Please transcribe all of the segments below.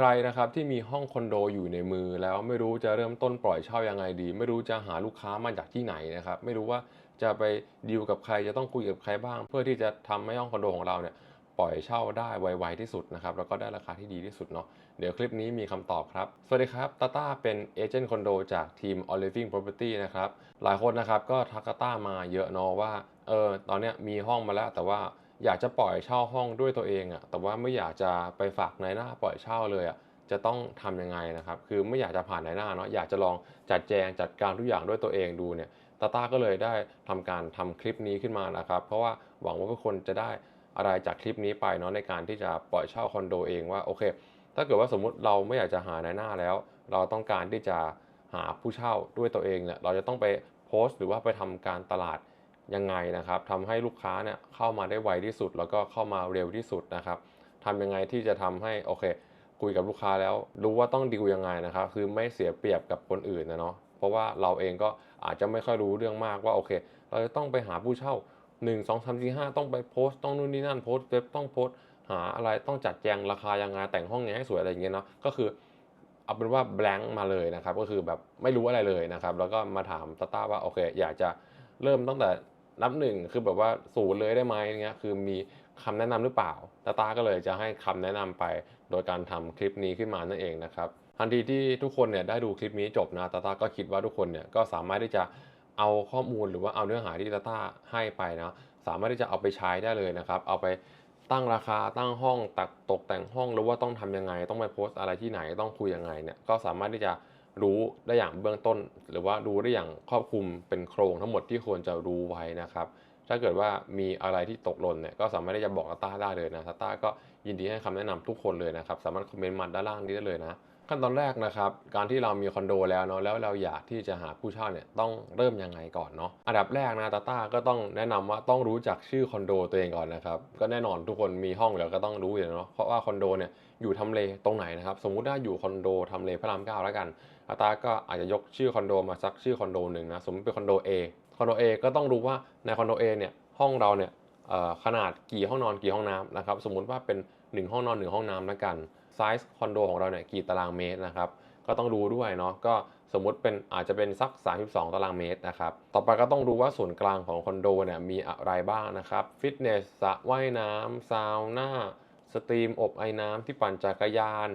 ใครนะครับที่มีห้องคอนโดอยู่ในมือ แล้วไม่รู้จะเริ่มต้นปล่อยเช่ายังไงดี ไม่รู้จะหาลูกค้ามาจากที่ไหนนะครับ ไม่รู้ว่าจะไปดีลกับใครจะต้องคุยกับใครบ้าง เพื่อที่จะทำให้ห้องคอนโดของเราเนี่ยปล่อยเช่าได้ไวๆที่สุดนะครับแล้วก็ได้ราคาที่ดีที่สุดเนาะเดี๋ยวคลิปนี้มีคำตอบครับ สวัสดีครับตาต้าเป็นเอเจนต์คอนโดจากทีม o l i v i n g Property นะครับหลายคนนะครับก็ทักตาต้ามาเยอะเนาะว่าเออตอนเนี้ยมีห้องมาแล้วแต่ว่า อยากจะปล่อยเช่าห้องด้วยตัวเองอะแต่ว่าไม่อยากจะไปฝากนายหน้าปล่อยเช่าเลยอะจะต้องทำยังไงนะครับ คือไม่อยากจะผ่านนายหน้าเนาะ อยากจะลองจัดแจงจัดการทุกอย่างด้วยตัวเองดูเนี่ยตาต้าก็เลยได้ทำการทำคลิปนี้ขึ้นมานะครับ เพราะว่าหวังว่าทุกคนจะได้อะไรจากคลิปนี้ไปเนาะในการที่จะปล่อยเช่าคอนโดเองว่าโอเค ถ้าเกิดว่าสมมุติเราไม่อยากจะหาในหน้าแล้ว เราต้องการที่จะหาผู้เช่าด้วยตัวเองเนี่ย เราจะต้องไปโพสต์ หรือว่าไปทำการตลาด ยังไงนะครับทำให้ลูกค้าเนี่ยเข้ามาได้ไวที่สุด แล้วก็เข้ามาเร็วที่สุดนะครับทำยังไงที่จะทำให้โอเค คุยกับลูกค้าแล้ว รู้ว่าต้องดีลยังไงนะครับคือไม่เสียเปรียบกับคนอื่นนะเนาะเพราะว่าเราเองก็อาจจะไม่ค่อยรู้เรื่องมากว่าโอเค เราจะต้องไปหาผู้เช่า 1 2 3 4 5 ต้องไปโพสต์ต้องนู่นนี่นั่นโพสต์เว็บต้องโพสต์หาอะไรต้องจัดแจงราคายังไงแต่งห้องยังไงให้สวยอะไรอย่างเงี้ยเนาะก็คือเอาเป็นว่า blank มาเลยนะครับ ก็คือแบบไม่รู้อะไรเลยนะครับ แล้วก็มาถามตาต้าว่าโอเค อยากจะเริ่มตั้งแต่ นับหนึ่งคือแบบว่าศูนย์เลยได้ไหมเงี้ยคือมีคำแนะนำหรือเปล่าตาต้าก็เลยจะให้คำแนะนำไป โดยการทำคลิปนี้ขึ้นมานั่นเองนะครับทันทีที่ทุกคนเนี่ยได้ดูคลิปนี้จบนะตาต้าก็คิดว่าทุกคนเนี่ยก็สามารถที่จะเอาข้อมูลหรือว่าเอาเนื้อหาที่ตาต้าให้ไปนะสามารถที่จะเอาไปใช้ได้เลยนะครับเอาไปตั้งราคาตั้งห้องตัดตกแต่งห้องหรือว่าต้องทำยังไง ต้องไปโพสต์อะไรที่ไหนต้องคุยยังไงเนี่ยก็สามารถที่จะ รู้ได้อย่างเบื้องต้น หรือว่ารู้ได้อย่างครอบคลุมเป็นโครงทั้งหมดที่ควรจะรู้ไว้นะครับ ถ้าเกิดว่ามีอะไรที่ตกหล่นเนี่ยก็สามารถที่จะบอกตาต้าได้เลยนะตาต้าก็ยินดีให้คำแนะนำทุกคนเลยนะครับ สามารถคอมเมนต์มาด้านล่างนี้ได้เลยนะ ขั้นตอนแรกนะครับการที่เรามีคอนโดแล้วเนาะแล้วเราอยากที่จะหาผู้เช่าเนี่ยต้องเริ่มยังไงก่อนเนาะอันดับแรกนะตาต้าก็ต้องแนะนำว่าต้องรู้จักชื่อคอนโดตัวเองก่อนนะครับก็แน่นอนทุกคนมีห้องแล้วก็ต้องรู้อยู่เนาะเพราะว่าคอนโดเนี่ยอยู่ทำเลตรงไหนนะครับสมมุติว่าอยู่คอนโดทำเลพระรามเก้าแล้วกันตาต้าก็อาจจะยกชื่อคอนโดมาสักชื่อคอนโดหนึ่งนะสมมติเป็นคอนโด A คอนโด A ก็ต้องรู้ว่าในคอนโด A เนี่ยห้องเราเนี่ยขนาดกี่ห้องนอนกี่ห้องน้ำนะครับสมมุติว่าเป็น 1 ห้องนอน 1 ห้องน้ำแล้วกัน ไซส์คอนโดของเราเนี่ยกี่ตารางเมตรนะครับก็ต้องรู้ด้วยเนาะก็สมมุติเป็นอาจจะเป็นสัก 32 ตารางเมตรนะครับ ต่อไปก็ต้องรู้ว่าส่วนกลางของคอนโดเนี่ยมีอะไรบ้างนะครับ ฟิตเนสสระว่ายน้ำซาวน่า สตรีมอบไอ้น้ำที่ปั่นจักรยาน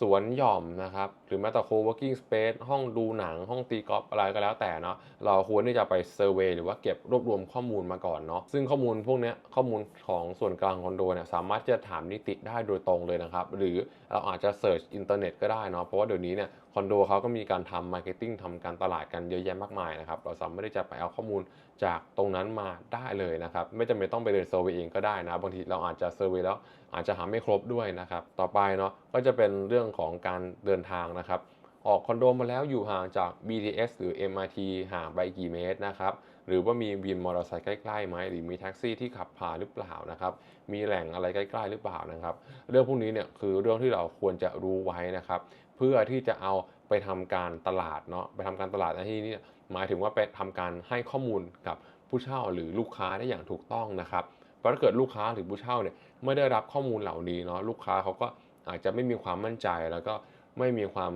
สวนหย่อมนะครับ หรือแม้แต่ co-working space ห้องดูหนัง ห้องตีกอล์ฟอะไรก็แล้วแต่เนาะเราควรที่จะไปเซอร์เวยหรือว่าเก็บรวบรวมข้อมูลมาก่อนเนาะซึ่งข้อมูลพวกนี้ข้อมูลของส่วนกลางคอนโดเนี่ยสามารถจะถามนิติได้โดยตรงเลยนะครับ หรือเราอาจจะเสิร์ชอินเทอร์เน็ตก็ได้เนาะเพราะว่าเดี๋ยวนี้เนี่ย อนโดเขาก็มีการทำมาร์เก็ตติ้งทำการตลาดกันเยอะแยะมากมายนะครับ เราสามารถที่จะไปเอาข้อมูลจากตรงนั้นมาได้เลยนะครับ ไม่จำเป็นต้องไปเดินเซอร์วยเองก็ได้นะ บางทีเราอาจจะเซอร์วยแล้วอาจจะหาไม่ครบด้วยนะครับ ต่อไปเนาะก็จะเป็นเรื่องของการเดินทางนะครับ ออกคอนโดมาแล้วอยู่ห่างจาก BTS หรือ MRT ห่างไปกี่เมตรนะครับหรือว่ามีวินมอเตอร์ไซค์ใกล้ๆไหมหรือมีแท็กซี่ที่ขับผ่านหรือเปล่านะครับ มีแหล่งอะไรใกล้ ๆ หรือเปล่านะครับ เรื่องพวกนี้เนี่ยคือเรื่องที่เราควรจะรู้ไว้นะครับ เพื่อที่จะเอาไปทำการตลาดเนาะไปทำการตลาดในที่นี้หมายถึงว่าไปทำการให้ข้อมูลกับผู้เช่าหรือลูกค้าได้อย่างถูกต้องนะครับเพราะถ้าเกิดลูกค้าหรือผู้เช่าเนี่ยไม่ได้รับข้อมูลเหล่านี้เนาะลูกค้าเขาก็อาจจะไม่มีความมั่นใจแล้วก็ไม่มีความ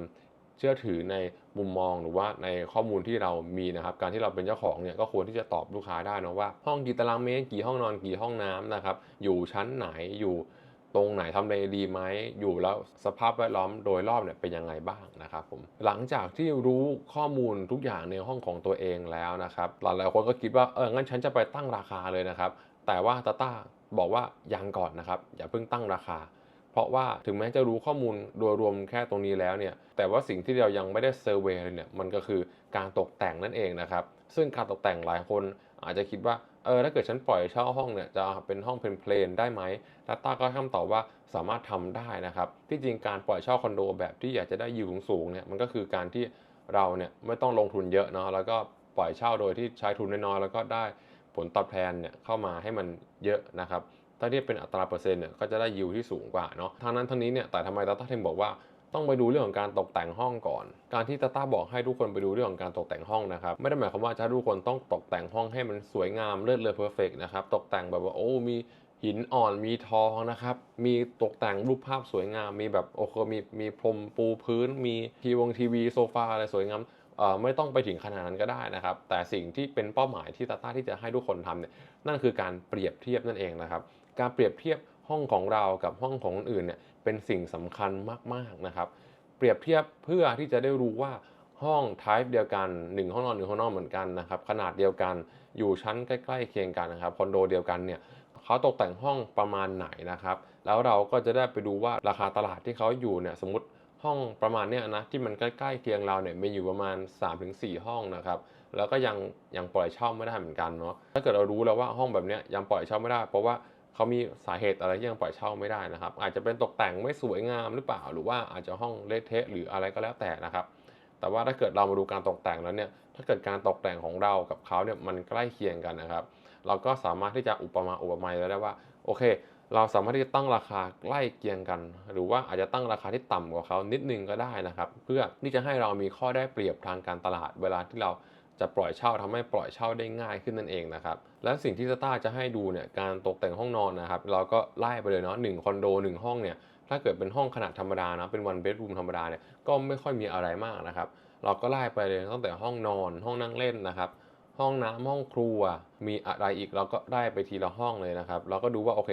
เชื่อถือในมุมมองหรือว่าในข้อมูลที่เรามีนะครับ การที่เราเป็นเจ้าของเนี่ยก็ควรที่จะตอบลูกค้าได้นะว่า ห้องกี่ตารางเมตรกี่ห้องนอนกี่ห้องน้ำนะครับ อยู่ชั้นไหนอยู่ ตรงไหนทำเลดีไหมอยู่แล้วสภาพแวดล้อมโดยรอบเนี่ยเป็นยังไงบ้างนะครับผมหลังจากที่รู้ข้อมูลทุกอย่างในห้องของตัวเองแล้วนะครับหลายๆคนก็คิดว่าเอองั้นฉันจะไปตั้งราคาเลยนะครับ แต่ว่าตาต้าบอกว่ายังก่อนนะครับ อย่าเพิ่งตั้งราคา เพราะว่าถึงแม้จะรู้ข้อมูลโดยรวมแค่ตรงนี้แล้วเนี่ยแต่ว่าสิ่งที่เรายังไม่ได้เซอร์เวยเลยเนี่ยมันก็คือการตกแต่งนั่นเองนะครับซึ่งการตกแต่งหลายคนอาจจะคิดว่า เออถ้าเกิดฉันปล่อยเช่าห้องเนี่ยจะเป็นห้องเพลนๆได้ไหมตาต้าก็ให้คำตอบว่าสามารถทำได้นะครับ ที่จริงการปล่อยเช่าคอนโดแบบที่อยากจะได้ยิวสูงๆเนี่ยมันก็คือการที่เราเนี่ยไม่ต้องลงทุนเยอะเนาะแล้วก็ปล่อยเช่าโดยที่ใช้ทุนน้อยๆแล้วก็ได้ผลตอบแทนเนี่ยเข้ามาให้มันเยอะนะครับถ้าเทียบเป็นอัตราเปอร์เซ็นต์เนี่ยก็จะได้ยิวที่สูงกว่าเนาะทางนั้นทั้งนี้เนี่ยแต่ทำไมตาต้าถึงบอกว่า ต้องไปดูเรื่องของการตกแต่งห้องก่อน การที่ตาต้าบอกให้ทุกคนไปดูเรื่องของการตกแต่งห้องนะครับไม่ได้หมายความว่าจะทุกคนต้องตกแต่งห้องให้มันสวยงามเลิศเลอเพอร์เฟกนะครับตกแต่งแบบว่าโอ้มีหินอ่อนมีทองนะครับ มีตกแต่งรูปภาพสวยงาม มีแบบโอเคมีมีพรมปูพื้น มีทีวงทีวีโซฟาอะไรสวยงามไม่ต้องไปถึงขนาดนั้นก็ได้นะครับ แต่สิ่งที่เป็นเป้าหมายที่ตาต้าที่จะให้ทุกคนทำเนี่ยนั่นคือการเปรียบเทียบนั่นเองนะครับ การเปรียบเทียบห้องของเรากับห้องของคนอื่นเนี่ย เป็นสิ่งสำคัญมากๆนะครับ เปรียบเทียบเพื่อที่จะได้รู้ว่าห้อง type เดียวกัน 1 ห้องนอนหนึ่งห้องนอนเหมือนกันนะครับขนาดเดียวกันอยู่ชั้นใกล้ๆเคียงกันนะครับคอนโดเดียวกันเนี่ยเขาตกแต่งห้องประมาณไหนนะครับ แล้วเราก็จะได้ไปดูว่าราคาตลาดที่เขาอยู่เนี่ยสมมติห้องประมาณเนี้ยนะที่มันใกล้ๆเคียงเราเนี่ยมีอยู่ประมาณ 3-4 ห้องนะครับแล้วก็ยังยังปล่อยเช่าไม่ได้เหมือนกันเนาะถ้าเกิดเรารู้แล้วว่าห้องแบบเนี้ยยังปล่อยเช่าไม่ได้ เพราะว่า เขามีสาเหตุอะไรที่ยังปล่อยเช่าไม่ได้นะครับ อาจจะเป็นตกแต่งไม่สวยงามหรือเปล่า หรือว่าอาจจะห้องเละเทะหรืออะไรก็แล้วแต่นะครับ แต่ว่าถ้าเกิดเรามาดูการตกแต่งแล้วเนี่ย ถ้าเกิดการตกแต่งของเรากับเขาเนี่ยมันใกล้เคียงกันนะครับ เราก็สามารถที่จะอุปมาอุปไมยได้ว่าโอเค เราสามารถที่จะตั้งราคาใกล้เคียงกัน หรือว่าอาจจะตั้งราคาที่ต่ำกว่าเขานิดนึงก็ได้นะครับ เพื่อที่จะให้เรามีข้อได้เปรียบทางการตลาดเวลาที่เรา จะปล่อยเช่าทำให้ปล่อยเช่าได้ง่ายขึ้นนั่นเองนะครับและสิ่งที่สตาร์จะให้ดูเนี่ยการตกแต่งห้องนอนนะครับเราก็ไล่ไปเลยเนาะหนึ่งคอนโดหนึ่งห้องเนี่ยถ้าเกิดเป็นห้องขนาดธรรมดานะเป็นวันเบดรูมธรรมดาเนี่ยก็ไม่ค่อยมีอะไรมากนะครับเราก็ไล่ไปเลยตั้งแต่ห้องนอน ห้องนั่งเล่นนะครับห้องน้ำห้องครัวมีอะไรอีกเราก็ได้ไปทีละห้องเลยนะครับ เราก็ดูว่าโอเค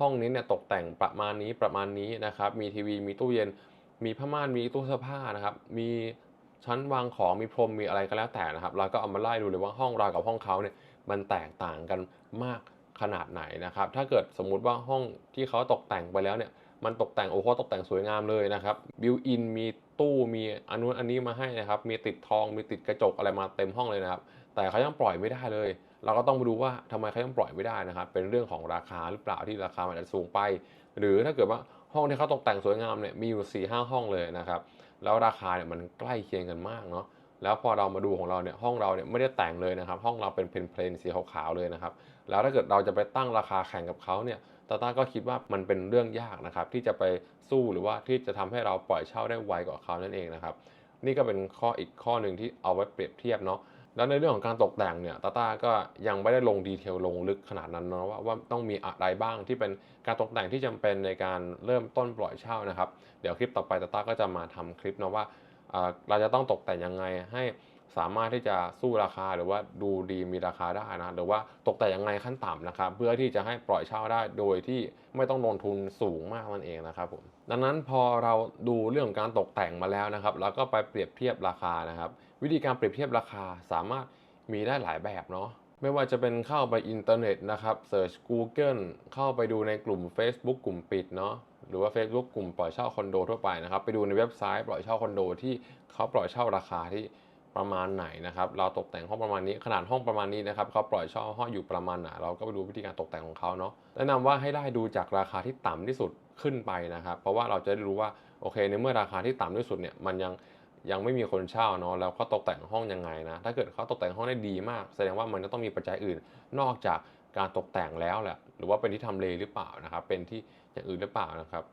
ห้องนี้เนี่ยตกแต่งประมาณนี้ประมาณนี้นะครับ มีทีวีมีตู้เย็น มีผ้าม่านมีตู้เสื้อผ้านะครับ มี ชั้นวางของมีพรมมีอะไรก็แล้วแต่นะครับ เราก็เอามาไล่ดูเลยว่าห้องเรากับห้องเขาเนี่ยมันแตกต่างกันมากขนาดไหนนะครับ ถ้าเกิดสมมุติว่าห้องที่เขาตกแต่งไปแล้วเนี่ยมันตกแต่งโอ้โหตกแต่งสวยงามเลยนะครับบิวอินมีตู้มีอันนู้นอันนี้มาให้นะครับ มีติดทองมีติดกระจกอะไรมาเต็มห้องเลยนะครับ แต่เขายังปล่อยไม่ได้เลย เราก็ต้องมาดูว่าทำไมเขายังปล่อยไม่ได้นะครับ เป็นเรื่องของราคาหรือเปล่าที่ราคามันอาจจะสูงไป หรือถ้าเกิดว่าห้องที่เขาตกแต่งสวยงามเนี่ยมีอยู่4ี่ห้าห้องเลยนะครับ แล้วราคาเนี่ยมันใกล้เคียงกันมากเนาะแล้วพอเรามาดูของเราเนี่ยห้องเราเนี่ยไม่ได้แต่งเลยนะครับ ห้องเราเป็นเพลนๆสีขาวๆเลยนะครับ แล้วถ้าเกิดเราจะไปตั้งราคาแข่งกับเขาเนี่ยตาต้าก็คิดว่ามันเป็นเรื่องยากนะครับ ที่จะไปสู้หรือว่าที่จะทำให้เราปล่อยเช่าได้ไวกว่าเขานั่นเองนะครับ นี่ก็เป็นข้ออีกข้อหนึ่งที่เอาไว้เปรียบเทียบเนาะ แล้วในเรื่องของการตกแต่งเนี่ยตาต้าก็ยังไม่ได้ลงดีเทลลงลึกขนาดนั้นเนาะว่าว่าต้องมีอะไรบ้างที่เป็นการตกแต่งที่จำเป็นในการเริ่มต้นปล่อยเช่านะครับ เดี๋ยวคลิปต่อไปตาต้าก็จะมาทำคลิปเนาะว่าอ่าเราจะต้องตกแต่งยังไงให้สามารถที่จะสู้ราคาหรือว่าดูดีมีราคาได้นะหรือว่าตกแต่งยังไงขั้นต่ำนะครับ เพื่อที่จะให้ปล่อยเช่าได้โดยที่ไม่ต้องลงทุนสูงมากนั่นเองนะครับผมดังนั้นพอเราดูเรื่องของการตกแต่งมาแล้วนะครับเราก็ไปเปรียบเทียบราคานะครับ วิธีการเปรียบเทียบราคาสามารถมีได้หลายแบบเนาะไม่ว่าจะเป็นเข้าไปอินเทอร์เน็ตนะครับเ e ิร์ช Google เข้าไปดูในกลุ่ม Facebook กลุ่มปิดเนาะหรือว่า Facebook กลุ่มปล่อยเช่าคอนโดทั่วไปนะครับไปดูในเว็บไซต์ปล่อยเช่าคอนโดที่เขาปล่อยเช่าราคาที่ประมาณไหนนะครับเราตกแต่งห้องประมาณนี้ขนาดห้องประมาณนี้นะครับเขาปล่อยเช่าห้องอยู่ประมาณไหนเราก็ไปดูวิธีการตกแต่งของเขาเนาะแนะนำว่าให้ได้ดูจากราคาที่ต่ำที่สุดขึ้นไปนะครับ เพราะว่าเราจะได้รู้ว่าโอเคในเมื่อราคาที่ต่ำที่สุดเนี่ยมันยัง ยังไม่มีคนเช่าเนาะแล้วเขาตกแต่งห้องยังไงนะ ถ้าเกิดเขาตกแต่งห้องได้ดีมาก แสดงว่ามันจะต้องมีปัจจัยอื่น นอกจากการตกแต่งแล้วแหละหรือว่าเป็นที่ทำเลหรือเปล่านะครับเป็นที่อย่างอื่นหรือเปล่านะครับ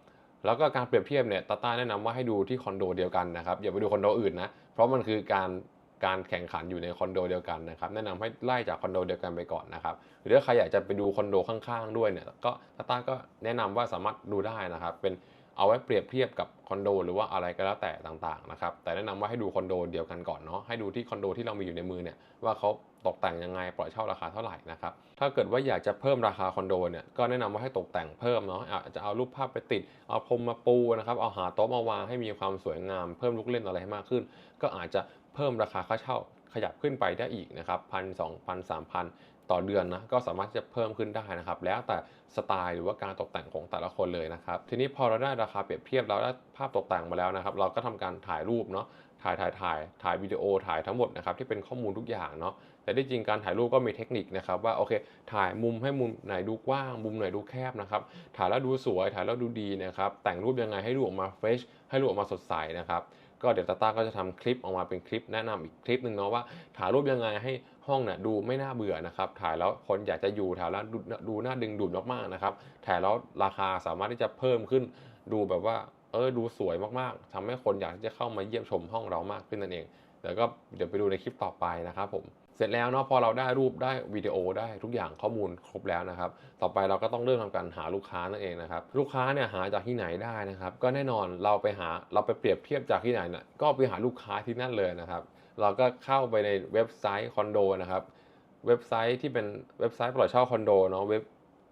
แล้วก็การเปรียบเทียบเนี่ยตาต้าแนะนำว่าให้ดูที่คอนโดเดียวกันนะครับอย่าไปดูคอนโดอื่นนะเพราะมันคือการการแข่งขันอยู่ในคอนโดเดียวกันนะครับแนะนำให้ไล่จากคอนโดเดียวกันไปก่อนนะครับหรือถ้าใครอยากจะไปดูคอนโดข้างๆด้วยเนี่ยก็ตาต้าก็แนะนำว่าสามารถดูได้นะครับเป็น เอาไว้เปรียบเทียบกับคอนโดหรือว่าอะไรก็แล้วแต่ต่างๆนะครับแต่แนะนำว่าให้ดูคอนโดเดียวกันก่อนเนาะให้ดูที่คอนโดที่เรามีอยู่ในมือเนี่ยว่าเขาตกแต่งยังไงปล่อยเช่าราคาเท่าไหร่นะครับถ้าเกิดว่าอยากจะเพิ่มราคาคอนโดเนี่ยก็แนะนำว่าให้ตกแต่งเพิ่มเนาะอาจจะเอารูปภาพไปติดเอาพรมมาปูนะครับเอาหาโต๊ะมาวางให้มีความสวยงามเพิ่มลูกเล่นอะไรให้มากขึ้น ก็อาจจะเพิ่มราคาค่าเช่าขยับขึ้นไปได้อีกนะครับพันสองพันสามพัน ต่อเดือนนะก็สามารถที่จะเพิ่มขึ้นได้นะครับ แล้วแต่สไตล์หรือว่าการตกแต่งของแต่ละคนเลยนะครับ ทีนี้พอเราได้ราคาเปรียบเทียบเราได้ภาพตกแต่งมาแล้วนะครับ เราก็ทำการถ่ายรูปเนาะถ่ายถ่ายถ่ายถ่ายวิดีโอถ่ายทั้งหมดนะครับที่เป็นข้อมูลทุกอย่างเนาะแต่ที่จริงการถ่ายรูปก็มีเทคนิคนะครับว่าโอเค ถ่ายมุมให้มุมไหนดูกว้างมุมไหนดูแคบนะครับถ่ายแล้วดูสวยถ่ายแล้วดูดีนะครับแต่งรูปยังไงให้รูปออกมาเฟรชให้รูปออกมาสดใสนะครับ ก็เดี๋ยวตาต้าก็จะทำคลิปออกมาเป็นคลิปแนะนำอีกคลิปหนึ่งเนาะว่าถ่ายรูปยังไงให้ห้องเนี่ยดูไม่น่าเบื่อนะครับ ถ่ายแล้วคนอยากจะอยู่ถ่ายแล้วดูดูน่าดึงดูดมากๆนะครับ ถ่ายแล้วราคาสามารถที่จะเพิ่มขึ้น ดูแบบว่าเออดูสวยมากๆทำให้คนอยากที่จะเข้ามาเยี่ยมชมห้องเรามากขึ้นนั่นเองเดี๋ยวก็เดี๋ยวไปดูในคลิปต่อไปนะครับผม เสร็จแล้วเนาะพอเราได้รูปได้วิดีโอได้ทุกอย่างข้อมูลครบแล้วนะครับ ต่อไปเราก็ต้องเริ่มทำการหาลูกค้านั่นเองนะครับ ลูกค้าเนี่ยหาจากที่ไหนได้นะครับ ก็แน่นอนเราไปหาเราไปเปรียบเทียบจากที่ไหนเนี่ยก็ไปหาลูกค้าที่นั่นเลยนะครับ เราก็เข้าไปในเว็บไซต์คอนโดนะครับเว็บไซต์ที่เป็นเว็บไซต์ปล่อยเช่าคอนโดเนาะเว็บ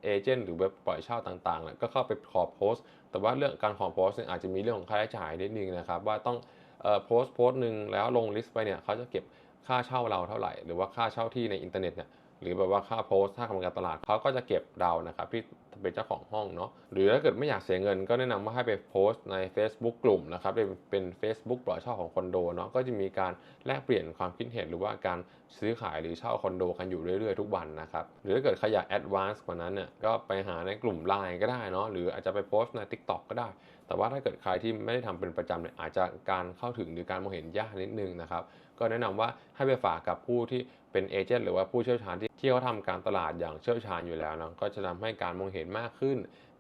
เอเจนต์หรือเว็บปล่อยเช่าต่างๆเนี่ยก็เข้าไปขอโพสต์ แต่ว่าเรื่องการขอโพสต์เนี่ยอาจจะมีเรื่องของค่าใช้จ่ายนิดนึงนะครับ ว่าต้องเอ่อโพสต์โพสต์หนึ่งแล้วลงลิสต์ไปเนี่ยเขาจะเก็บ ค่าเช่าเราเท่าไหร่ หรือว่าค่าเช่าที่ในอินเทอร์เน็ตเนี่ยหรือแบบว่าค่าโพสค่าทำการตลาดเขาก็จะเก็บเรานะครับที่เป็นเจ้าของห้องเนาะหรือถ้าเกิดไม่อยากเสียเงินก็แนะนำว่าให้ไปโพสต์ใน Facebook กลุ่มนะครับเป็นเป็น Facebook ปล่อยเช่าของคอนโดเนาะก็จะมีการแลกเปลี่ยนความคิดเห็นหรือว่าการซื้อขายหรือเช่าคอนโดกันอยู่เรื่อยๆทุกวันนะครับหรือถ้าเกิดใครอยากแอดวานซ์กว่านั้นเนี่ยก็ไปหาในกลุ่ม Line ก็ได้เนาะหรืออาจจะไปโพสต์ใน TikTok ก็ได้ แต่ว่าถ้าเกิดใครที่ไม่ได้ทำเป็นประจำเนี่ยอาจจะการเข้าถึงหรือการมองเห็นยากนิดนึงนะครับ ก็แนะนำว่าให้ไปฝากกับผู้ที่เป็นเอเจนต์หรือว่าผู้เชี่ยวชาญที่ที่เขาทำการตลาดอย่างเชี่ยวชาญอยู่แล้วนะก็จะทำให้การมองเห็นมากขึ้น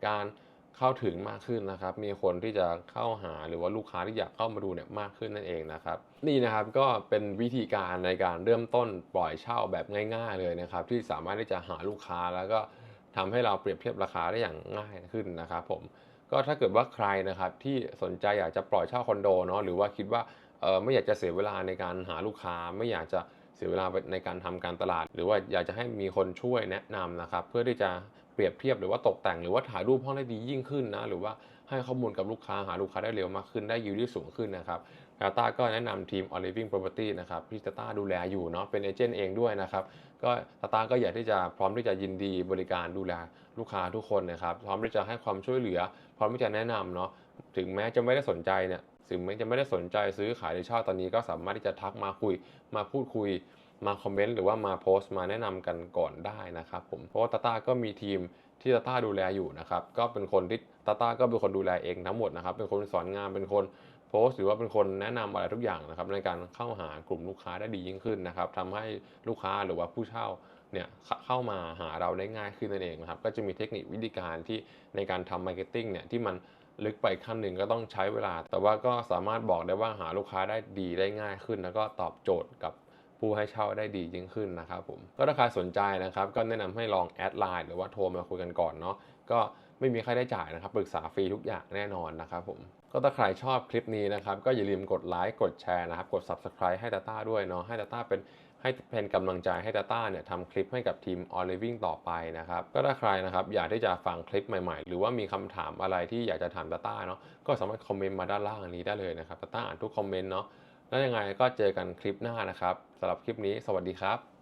การเข้าถึงมากขึ้นนะครับ มีคนที่จะเข้าหาหรือว่าลูกค้าที่อยากเข้ามาดูเนี่ยมากขึ้นนั่นเองนะครับ นี่นะครับก็เป็นวิธีการในการเริ่มต้นปล่อยเช่าแบบง่าย ๆ เลยนะครับ ที่สามารถที่จะหาลูกค้าแล้วก็ทำให้เราเปรียบเทียบราคาได้อย่างง่ายขึ้นนะครับ ผมก็ถ้าเกิดว่าใครนะครับที่สนใจอยากจะปล่อยเช่าคอนโดเนาะหรือว่าคิดว่า ไม่อยากจะเสียเวลาในการหาลูกค้า ไม่อยากจะเสียเวลาในการทำการตลาด หรือว่าอยากจะให้มีคนช่วยแนะนำนะครับ เพื่อที่จะเปรียบเทียบหรือว่าตกแต่งหรือว่าถ่ายรูปห้องได้ดียิ่งขึ้นนะหรือว่าให้ข้อมูลกับลูกค้าหาลูกค้าได้เร็วมากขึ้นได้ยิวที่สูงขึ้นนะครับกาตาก็แนะนำทีม o l i v i n g Property นะครับที่ตาต้าดูแลอยู่เนาะเป็นเอเจนต์เองด้วยนะครับก็ตาตาก็อยากที่จะพร้อมที่จะยินดีบริการดูแลลูกค้าทุกคนนะครับ พร้อมที่จะให้ความช่วยเหลือ พร้อมที่จะแนะนำเนาะถึงแม้จะไม่ได้สนใจเนี่ย ถึงแม้จะไม่ได้สนใจซื้อขายหรือเช่าตอนนี้ก็สามารถที่จะทักมาคุยมาพูดคุยมาคอมเมนต์หรือว่ามาโพสต์มาแนะนำกันก่อนได้นะครับผมเพราะว่าตาต้าก็มีทีมที่ตาต้าดูแลอยู่นะครับก็เป็นคนที่ตาต้าก็เป็นคนดูแลเองทั้งหมดนะครับเป็นคนสอนงานเป็นคนโพสต์หรือว่าเป็นคนแนะนำอะไรทุกอย่างนะครับในการเข้าหากลุ่มลูกค้าได้ดียิ่งขึ้นนะครับทำให้ลูกค้าหรือว่าผู้เช่าเนี่ยเข้าเข้ามาหาเราได้ง่ายขึ้นนั่นเองนะครับก็จะมีเทคนิควิธีการที่ในการทำมาร์เก็ตติ้งเนี่ยที่มัน ลึกไปขั้นหนึ่งก็ต้องใช้เวลา แต่ว่าก็สามารถบอกได้ว่าหาลูกค้าได้ดีได้ง่ายขึ้น แล้วก็ตอบโจทย์กับผู้ให้เช่าได้ดียิ่งขึ้นนะครับผมก็ถ้าใครสนใจนะครับ ก็แนะนำให้ลองแอดไลน์หรือว่าโทรมาคุยกันก่อนเนาะก็ไม่มีค่าใช้จ่ายนะครับปรึกษาฟรีทุกอย่างแน่นอนนะครับผมก็ถ้าใครชอบคลิปนี้นะครับ ก็อย่าลืมกดไลค์กดแชร์นะครับ กด Subscribe ให้ Data ด้วยเนาะให้ Data เป็น ให้เป็นกำลังใจให้ Data เนี่ยทำคลิปให้กับทีม All Living ต่อไปนะครับ ก็ถ้าใครนะครับอยากที่จะฟังคลิปใหม่ๆ หรือว่ามีคำถามอะไรที่อยากจะถาม Data เนาะก็สามารถคอมเมนต์มาด้านล่างนี้ได้เลยนะครับ Data อ่านทุกคอมเมนต์เนาะแล้วยังไงก็เจอกันคลิปหน้านะครับสำหรับคลิปนี้ สวัสดีครับ